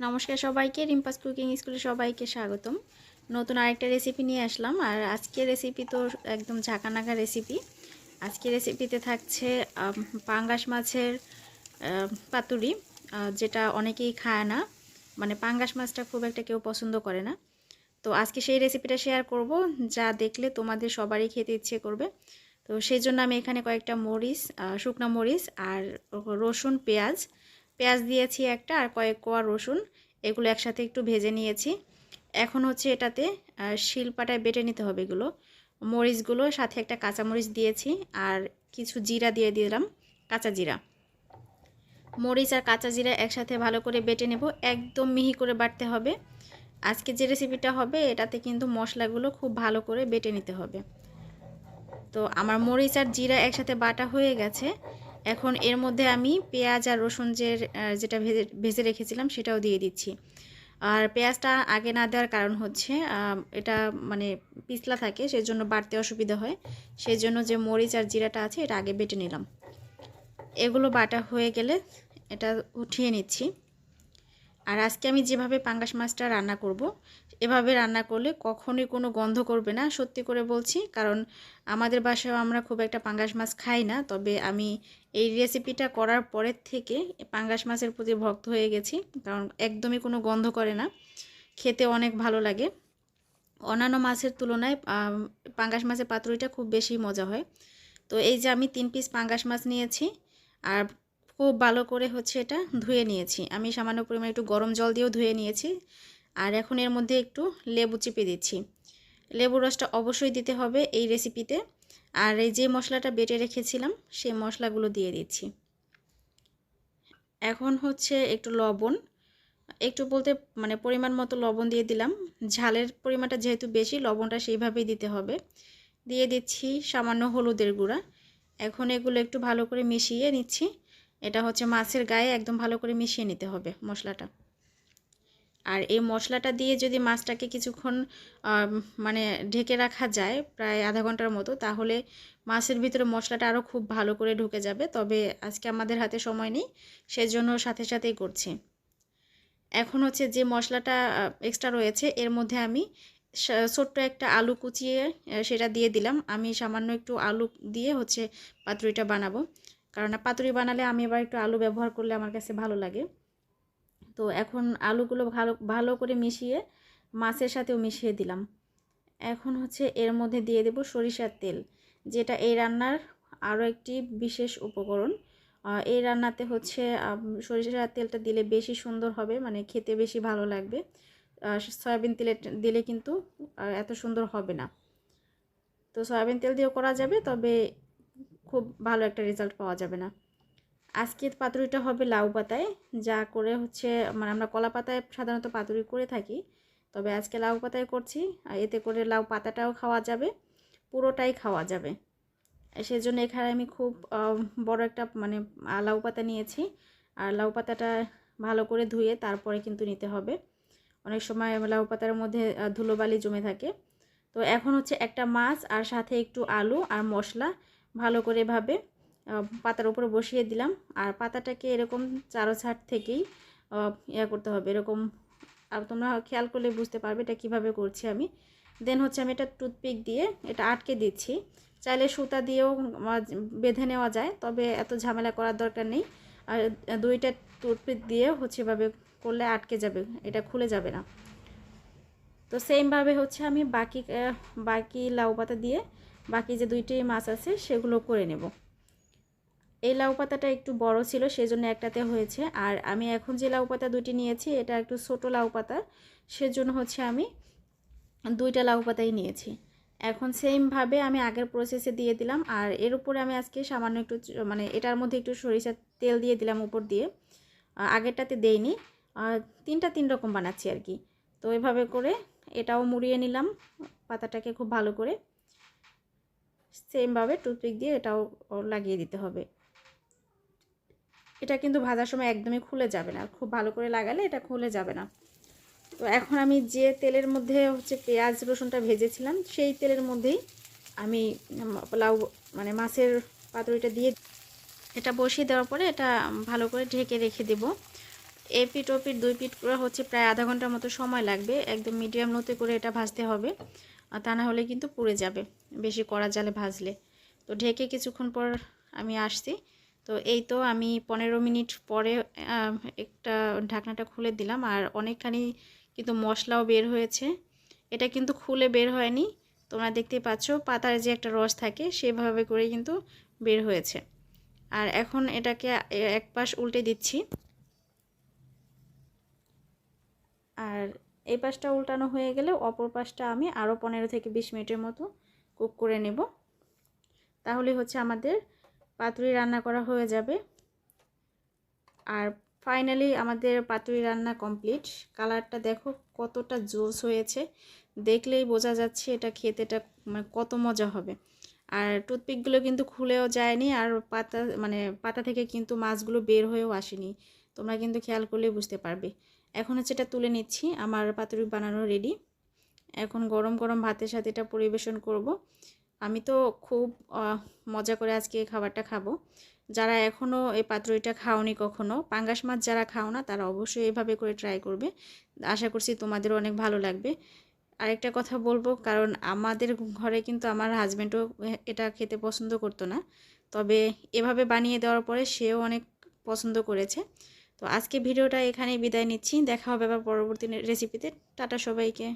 নমস্কার সবাইকে, রিম্পাস কুকিং স্কুলে সবাইকে স্বাগতম। নতুন আরেকটা রেসিপি নিয়ে আসলাম, আর আজকের রেসিপি তো একদম ঝাঁকানাকা রেসিপি আজকের রেসিপিতে থাকছে পাঙ্গাস মাছের পাতুরি যেটা অনেকেই খায় না। মানে পাঙ্গাস মাছটা খুব একটা কেউ পছন্দ করে না। তো আজকে সেই রেসিপিটা শেয়ার করব, যা দেখলে তোমাদের সবারই খেতে ইচ্ছে করবে। তো সেই জন্য আমি এখানে কয়েকটা মরিচ শুকনো মরিচ আর রসুন পেঁয়াজ পেঁয়াজ দিয়েছি একটা আর কয়েক কোয়া রসুন, এগুলো একসাথে একটু ভেজে নিয়েছি। এখন হচ্ছে এটাতে শিলপাটায় বেটে নিতে হবে এগুলো। মরিচগুলো সাথে একটা কাঁচা মরিচ দিয়েছি আর কিছু জিরা দিয়ে দিলাম, কাঁচা জিরা। মরিচ আর কাঁচা জিরা একসাথে ভালো করে বেটে নেব, একদম মিহি করে বাটতে হবে। আজকে যে রেসিপিটা হবে, এটাতে কিন্তু মশলাগুলো খুব ভালো করে বেটে নিতে হবে। তো আমার মরিচ আর জিরা একসাথে বাটা হয়ে গেছে। এখন এর মধ্যে আমি পেঁয়াজ আর রসুন যে যেটা ভেজে ভেজে রেখেছিলাম সেটাও দিয়ে দিচ্ছি। আর পেঁয়াজটা আগে না দেওয়ার কারণ হচ্ছে এটা মানে পিছলা থাকে সেই জন্য বাড়তে অসুবিধা হয়। সেই জন্য যে মরিচ আর জিরাটা আছে, এটা আগে বেটে নিলাম। এগুলো বাটা হয়ে গেলে এটা উঠিয়ে নিচ্ছি। আর আজকে আমি যেভাবে পাঙ্গাস মাছটা রান্না করব, এভাবে রান্না করলে কখনোই কোনো গন্ধ করবে না, সত্যি করে বলছি। কারণ আমাদের বাসায় আমরা খুব একটা পাঙ্গাস মাছ খাই না, তবে আমি এই রেসিপিটা করার পরের থেকে পাঙ্গাস মাছের প্রতি ভক্ত হয়ে গেছি, কারণ একদমই কোনো গন্ধ করে না। খেতে অনেক ভালো লাগে। অন্যান্য মাছের তুলনায় পাঙ্গাস মাছের পাতুরিটা খুব বেশি মজা হয়। তো এই যে আমি তিন পিস পাঙ্গাস মাছ নিয়েছি, আর খুব ভালো করে হচ্ছে এটা ধুয়ে নিয়েছি। আমি সামান্য পরিমাণে একটু গরম জল দিয়েও ধুয়ে নিয়েছি। আর এখন এর মধ্যে একটু লেবু চিপে দিচ্ছি। লেবুর রসটা অবশ্যই দিতে হবে এই রেসিপিতে আর এই যে মশলাটা বেটে রেখেছিলাম, সেই মশলাগুলো দিয়ে দিচ্ছি। এখন হচ্ছে একটু লবণ। একটু বলতে মানে পরিমাণ মতো লবণ দিয়ে দিলাম। ঝালের পরিমাণটা যেহেতু বেশি, লবণটা সেইভাবেই দিতে হবে। দিয়ে দিচ্ছি সামান্য হলুদের গুঁড়া। এখন এগুলো একটু ভালো করে মিশিয়ে নিচ্ছি। এটা হচ্ছে মাছের গায়ে একদম ভালো করে মিশিয়ে নিতে হবে মশলাটা। আর এই মশলাটা দিয়ে যদি মাছটাকে কিছুক্ষণ মানে ঢেকে রাখা যায় প্রায় আধা ঘণ্টার মতো, তাহলে মাছের ভিতরে মশলাটা আরও খুব ভালো করে ঢুকে যাবে। তবে আজকে আমাদের হাতে সময় নেই, সেজন্য সাথে সাথেই করছি। এখন হচ্ছে যে মশলাটা এক্সট্রা রয়েছে, এর মধ্যে আমি ছোট্ট একটা আলু কুচিয়ে সেটা দিয়ে দিলাম। আমি সামান্য একটু আলু দিয়ে হচ্ছে পাতুরিটা বানাবো। কারণ পাতুরি বানালে আমি এবার একটু আলু ব্যবহার করলে আমার কাছে ভালো লাগে। তো এখন আলুগুলো ভালো ভালো করে মিশিয়ে মাছের সাথেও মিশিয়ে দিলাম। এখন হচ্ছে এর মধ্যে দিয়ে দেব সরিষার তেল, যেটা এই রান্নার আরও একটি বিশেষ উপকরণ। এই রান্নাতে হচ্ছে সরিষার তেলটা দিলে বেশি সুন্দর হবে মানে খেতে বেশি ভালো লাগবে। সয়াবিন তেলে দিলে কিন্তু এত সুন্দর হবে না। তো সয়াবিন তেল দিয়েও করা যাবে, তবে খুব ভালো একটা রেজাল্ট পাওয়া যাবে না। আজকের পাতুরিটা হবে লাউ পাতায়, যা করে হচ্ছে মানে আমরা কলা পাতায় সাধারণত পাতুরি করে থাকি, তবে আজকে লাউ পাতায় করছি, আর এতে করে লাউ পাতাটাও খাওয়া যাবে, পুরোটাই খাওয়া যাবে। সেজন্য এখানে আমি খুব বড় একটা মানে লাউ পাতা নিয়েছি, আর লাউ পাতাটা ভালো করে ধুয়ে তারপরে কিন্তু নিতে হবে। অনেক সময় লাউ পাতার মধ্যে ধুলোবালি জমে থাকে। তো এখন হচ্ছে একটা মাছ, আর সাথে একটু আলু আর মশলা ভালো করে আহ, পাতার উপরে বসিয়ে দিলাম। আর পাতাটাকে এরকম চারো ছাট থেকেই ইয়া করতে হবে। এরকম আর তোমরা খেয়াল করলে বুঝতে পারবে এটা কীভাবে করছি আমি। দেন হচ্ছে আমি এটা টুথপিক দিয়ে এটা আটকে দিচ্ছি। চাইলে সুতা দিয়েও বেঁধে নেওয়া যায় তবে এত ঝামেলা করার দরকার নেই। আর দুইটা টুথপিক দিয়ে হচ্ছে এভাবে করলে আটকে যাবে এটা খুলে যাবে না। তো সেমভাবে হচ্ছে আমি বাকি বাকি লাউ পাতা দিয়ে বাকি যে দুইটি মাছ আছে সেগুলো করে নেব। এই লাউ পাতাটা একটু বড় ছিল, সেজন্য একটাতে হয়েছে। আর আমি এখন যে লাউ পাতা দুটি নিয়েছি, এটা একটু ছোটো লাউ পাতা, সেজন্য হচ্ছে আমি দুইটা লাউ পাতাই নিয়েছি। এখন সেমভাবে আমি আগের প্রসেসে দিয়ে দিলাম, আর এর উপরে আমি আজকে সামান্য একটু মানে এটার মধ্যে একটু সরিষার তেল দিয়ে দিলাম উপর দিয়ে। আগেরটাতে দেইনি। তিনটা তিন রকম বানাচ্ছি আর কি। তো এভাবে করে এটাও মুড়িয়ে নিলাম, পাতাটাকে খুব ভালো করে। সেমভাবে টুথপিক দিয়ে এটাও লাগিয়ে দিতে হবে। এটা কিন্তু ভাজার সময় একদমই খুলে যাবে না। খুব ভালো করে লাগালে এটা খুলে যাবে না। তো এখন আমি যে তেলের মধ্যে হচ্ছে পেঁয়াজ, রসুনটা ভেজেছিলাম, সেই তেলের মধ্যেই আমি লাউ মানে মাছের পাতুরিটা দিয়ে এটা বসিয়ে দেওয়ার পরে এটা ভালো করে ঢেকে রেখে দেব। এই পিঠ ও পিঠ দুই পিঠ করে হচ্ছে প্রায় আধা ঘণ্টার মতো সময় লাগবে। একদম মিডিয়াম লোতে করে এটা ভাজতে হবে। তা না হলে কিন্তু পুড়ে যাবে। বেশি কড়া জালে ভাজলে। তো ঢেকে কিছুক্ষণ পর আমি আসছি। তো এই তো আমি পনেরো মিনিট পরে একটা ঢাকনাটা খুলে দিলাম। আর অনেকখানি কিন্তু মশলাও বের হয়েছে। এটা কিন্তু খুলে বের হয়নি। তোমরা দেখতেই পাচ্ছ, পাতার যে একটা রস থাকে, সেভাবে করে কিন্তু বের হয়েছে। আর এখন এটাকে এক পাশ উল্টে দিচ্ছি। আর এই পাশটা উল্টানো হয়ে গেলে অপর পাশটা আমি আরও পনেরো থেকে বিশ মিনিটের মতো কুক করে নেব। তাহলে হচ্ছে আমাদের পাতুরি রান্না করা হয়ে যাবে। আর ফাইনালি আমাদের পাতুরি রান্না কমপ্লিট। কালারটা দেখো কতটা জোস হয়েছে। দেখলেই বোঝা যাচ্ছে এটা খেতেটা মানে কত মজা হবে। আর টুথপিকগুলো কিন্তু খুলেও যায়নি আর পাতা মানে পাতা থেকে কিন্তু মাছগুলো বের হয়েও আসেনি। তোমরা কিন্তু খেয়াল করলেই বুঝতে পারবে। এখন হচ্ছে এটা তুলে নিচ্ছি। আমার পাতুরি বানানো রেডি এখন গরম গরম ভাতের সাথে এটা পরিবেশন করব। আমি তো খুব মজা করে আজকে এই খাবারটা খাব। যারা এখনও এই পাতুরিটা খাওনি কখনো, পাঙ্গাস মাছ যারা খাও না, তারা অবশ্যই এভাবে করে ট্রাই করবে। আশা করছি তোমাদেরও অনেক ভালো লাগবে। আরেকটা কথা বলব, কারণ আমাদের ঘরে কিন্তু আমার হাজব্যান্ডও এটা খেতে পছন্দ করতো না। তবে এভাবে বানিয়ে দেওয়ার পরে সেও অনেক পছন্দ করেছে। তো আজকে ভিডিওটা এখানে বিদায় নিচ্ছি। দেখা হবে আবার পরবর্তী রেসিপিতে টাটা সবাইকে।